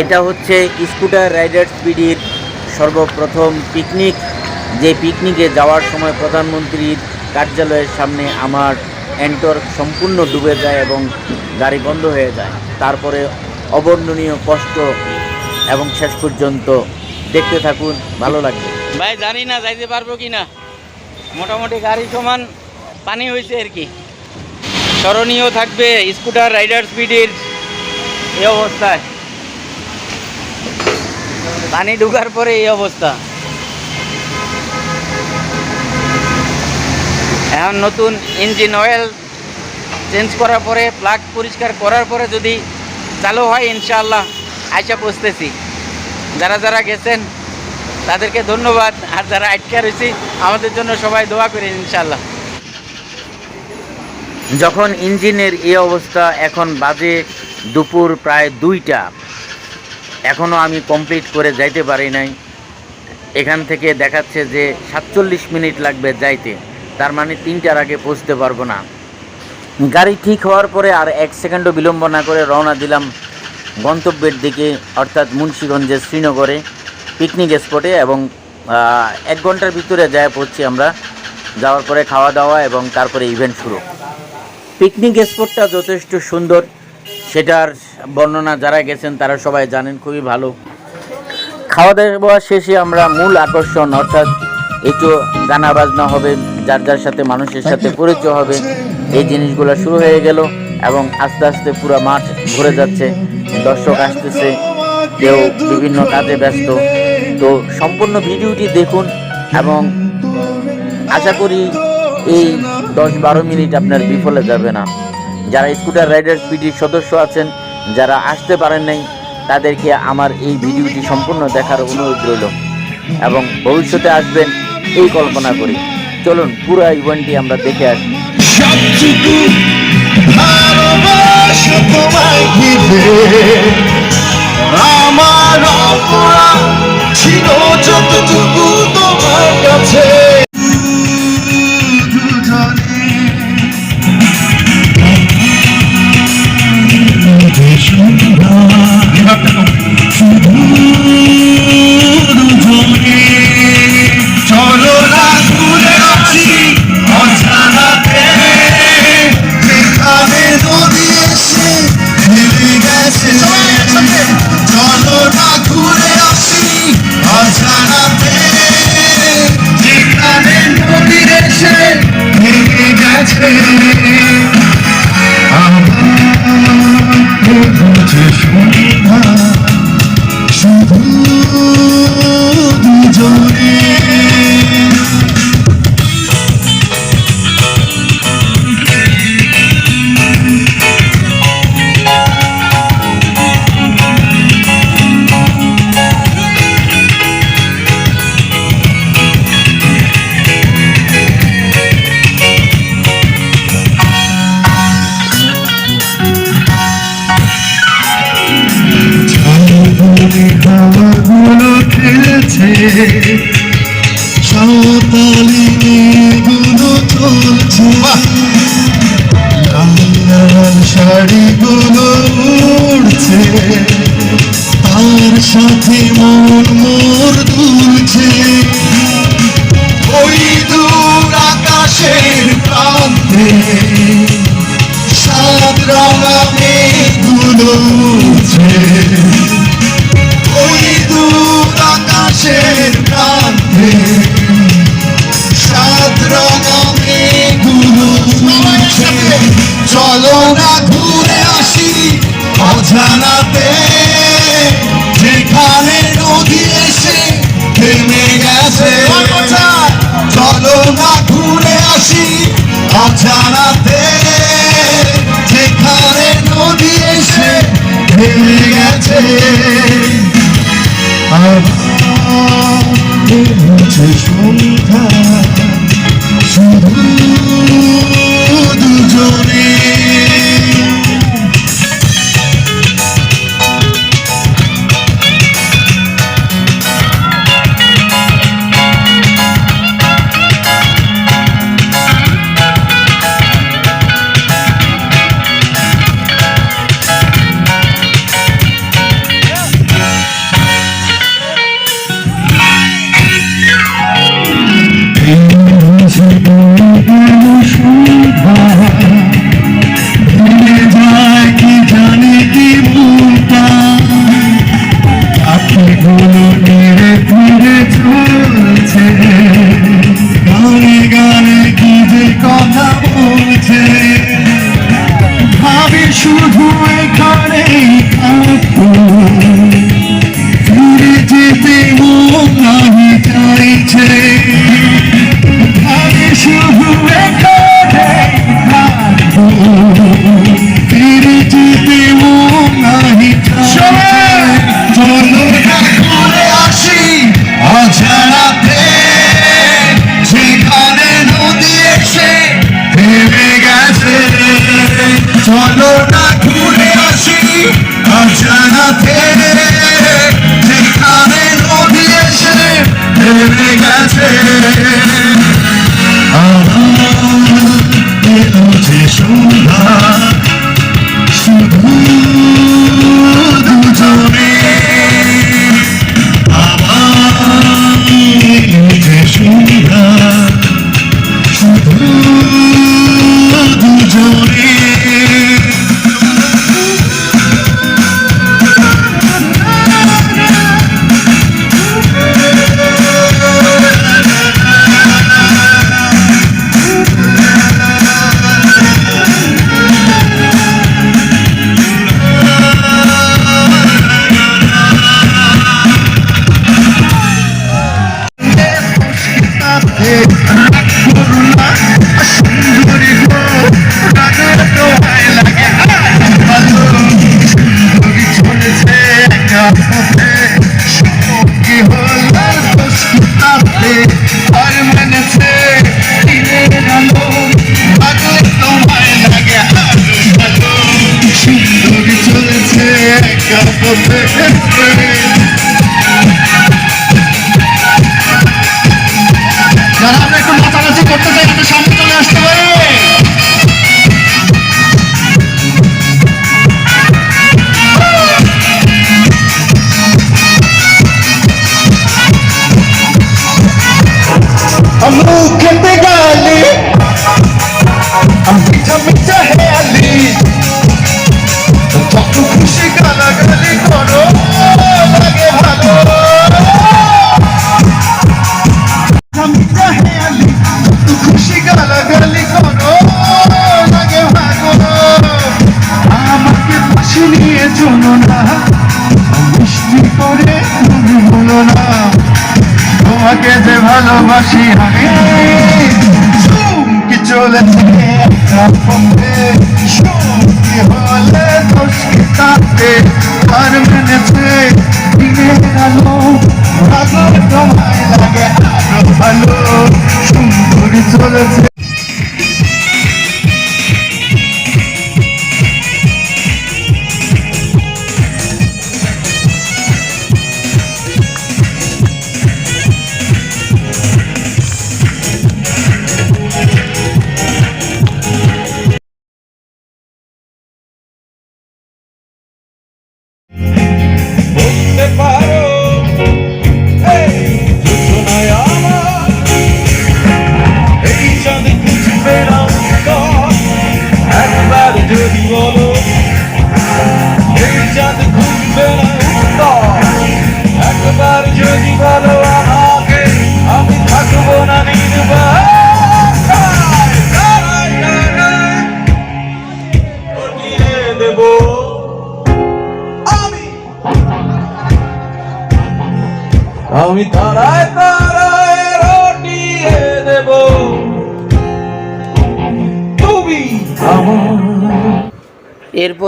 এটা হচ্ছে scooter rider স্পিডির সর্বপ্রথম পিকনিক। যে পিকনিকে যাওয়ার সময় প্রধানমন্ত্রীর কার্যালয়ের সামনে আমার এন্টর সম্পূর্ণ ডুবে যায় এবং গাড়ি বন্ধ হয়ে যায়। তারপরে অবর্ণনীয় কষ্ট এবং শেষ পর্যন্ত দেখতে থাকুন, ভালো লাগবে। ভাই, জানি না, যাইতে পারব কি না মোটামুটি গাড়ি সমান পানি হয়েছে আর কি। স্মরণীয় থাকবে স্কুটার রাইডার স্পিডের এই অবস্থায়। পানি ঢুকার পরে এই অবস্থা। এখন নতুন ইঞ্জিন অয়েল চেঞ্জ করার পরে প্লাগ পরিষ্কার করার পরে যদি চালু হয়, ইনশাআল্লাহ আইসা পৌঁছতেছি। যারা যারা গেছেন, তাদেরকে ধন্যবাদ। আর যারা আটকে রয়েছি, আমাদের জন্য সবাই দোয়া করেন, ইনশাআল্লাহ। যখন ইঞ্জিনের এই অবস্থা, এখন বাজে দুপুর প্রায় দুইটা। এখনও আমি কমপ্লিট করে যাইতে পারি নাই। এখান থেকে দেখাচ্ছে যে সাতচল্লিশ মিনিট লাগবে যাইতে। তার মানে তিনটার আগে পৌঁছতে পারব না। গাড়ি ঠিক হওয়ার পরে আর এক সেকেন্ডও বিলম্ব না করে রওনা দিলাম গন্তব্যের দিকে, অর্থাৎ মুন্সীগঞ্জের শ্রীনগরে পিকনিক স্পটে এবং এক ঘণ্টার ভিতরে যায় পড়ছি আমরা। যাওয়ার পরে খাওয়া দাওয়া এবং তারপরে ইভেন্ট শুরু। পিকনিক স্পটটা যথেষ্ট সুন্দর। সেটার বর্ণনা যারা গেছেন তারা সবাই জানেন খুবই ভালো। খাওয়া দাওয়া শেষে আমরা মূল আকর্ষণ অর্থাৎ একটু গানা বাজনা হবে যার যার সাথে মানুষের সাথে পরিচয় হবে এই জিনিসগুলো শুরু হয়ে গেল এবং আস্তে আস্তে পুরো মাঠ ভরে যাচ্ছে। দর্শক আসতেছে কেউ বিভিন্ন কাজে ব্যস্ত। তো সম্পূর্ণ ভিডিওটি দেখুন এবং আশা করি এই দশ বারো মিনিট আপনার বিফলে যাবে না। যারা স্কুটার রাইডার্স স্পিডির সদস্য আছেন, যারা আসতে পারেন নাই, তাদেরকে আমার এই ভিডিওটি সম্পূর্ণ দেখার অনুরোধ রইল এবং ভবিষ্যতে আসবেন এই কল্পনা করি। চলুন, পুরো ইভেন্টটি আমরা দেখে আসি। আমার ছিল মন হচ্ছে সন্ধ্যা শুধু থেমে আমার যে সন্ধ্যা একা পথে যারা আমরা একটু নাচানাচি করতে চাই একটু সামনে চলে আসতে পারে মুখেতে চলো না, মিষ্টি করে তুমি বলো না, তোমাকে যে ভালোবাসি আমি। চুমকি চলেছে একটা পথে হলে দোষ কি তাতে আর মেনেছে দিনের আলো। ভালো তোমায় লাগে আরও ভালো, সুন্দরী চলেছে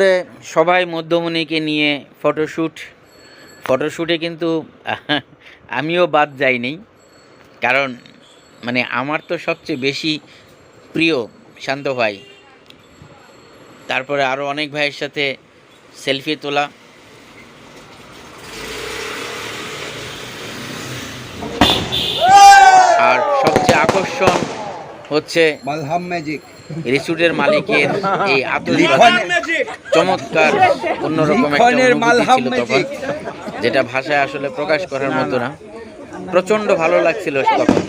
এরপরে সবাই মধ্যমণিকে নিয়ে ফটোশ্যুট। ফটোশ্যুটে কিন্তু আমিও বাদ যাইনি। কারণ মানে আমার তো সবচেয়ে বেশি প্রিয় শান্ত ভাই। তারপরে আরও অনেক ভাইয়ের সাথে সেলফি তোলা। আর সবচেয়ে আকর্ষণ হচ্ছে মালহাম ম্যাজিক রিসুটের মালিকের এই আতশবাজি চমৎকার অন্যরকম একটা যেটা ভাষায় আসলে প্রকাশ করার মতো না। প্রচণ্ড ভালো লাগছিল তখন।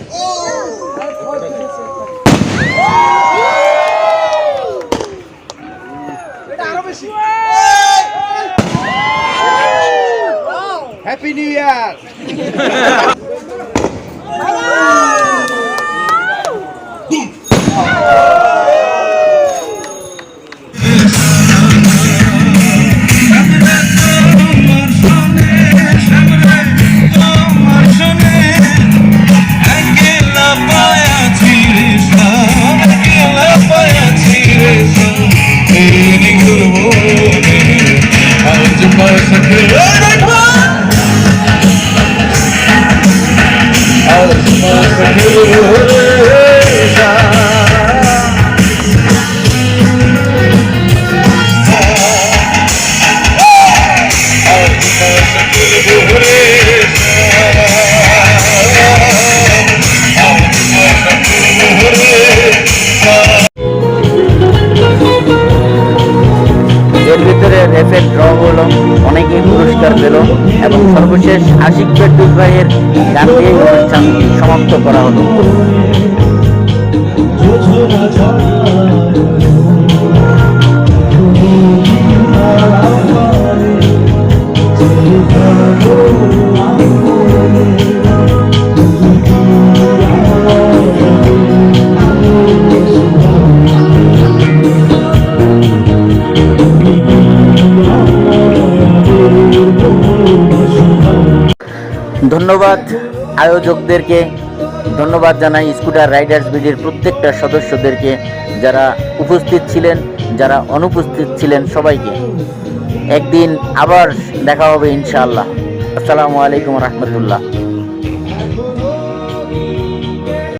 হ্যাপি নিউ ইয়ার আশিক গান দিয়ে অনুষ্ঠান সমাপ্ত করা হলো। ধন্যবাদ আয়োজকদেরকে, ধন্যবাদ জানাই স্কুটার রাইডার্স বিডির প্রত্যেকটা সদস্যদেরকে যারা উপস্থিত ছিলেন, যারা অনুপস্থিত ছিলেন সবাইকে। একদিন আবার দেখা হবে ইনশাআল্লাহ। আসসালামু আলাইকুম রহমতুল্লাহ।